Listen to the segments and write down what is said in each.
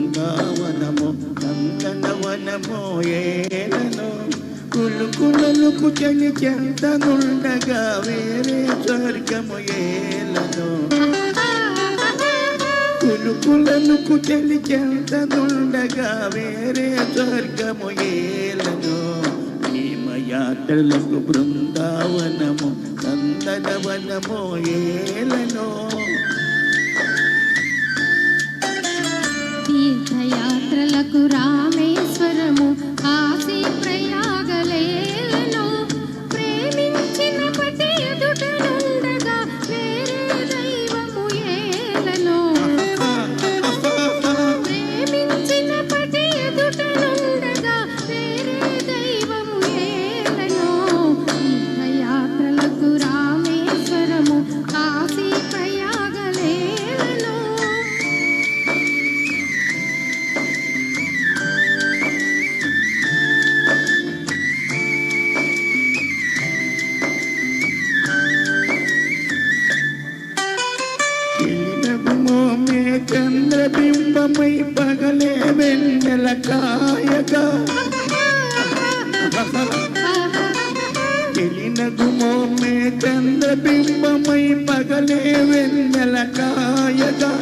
ప్రేమయాత్రలకు బృందావనము నందనవనమో ఏలను కులుకులకు చలి చెంతనుండగా వేరే స్వర్గము ఏలను కులుకులకు చలి చెంతనుండగా వేరే స్వర్గము ఏలను ప్రేమయాత్రలకు బృందావనము నందనవనము చంద్రబింబమై పగలే వెన్నెల కాయగా. తెలినగు మోమే చంద్రబింబమై పగలే వెన్నెల కాయగా.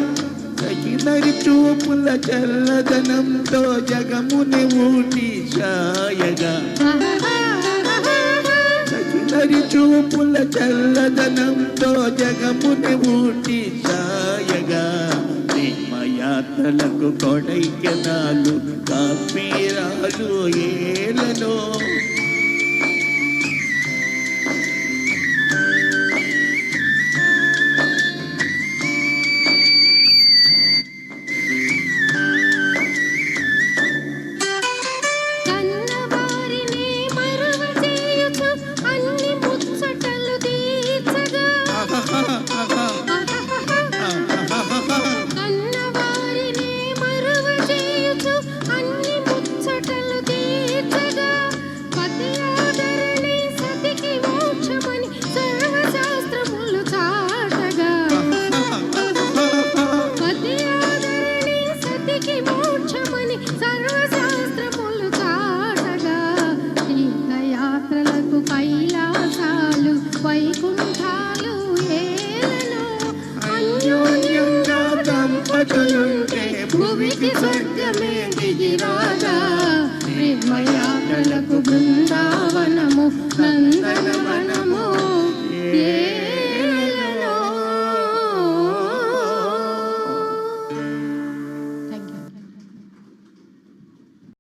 తగినరి చూపుల చల్లదనంతో జగముని ఊటి సాయగా తగినరి చూపుల చల్లదనంతో జగముని ఊటి మా యాత్రలకు కొడైకెనాలు కాపీరాలు ఏలలో వైకుంఠాలు ఏలను. అన్యోన్యంగా దంపతులుంటే భూమికి స్వర్గమే.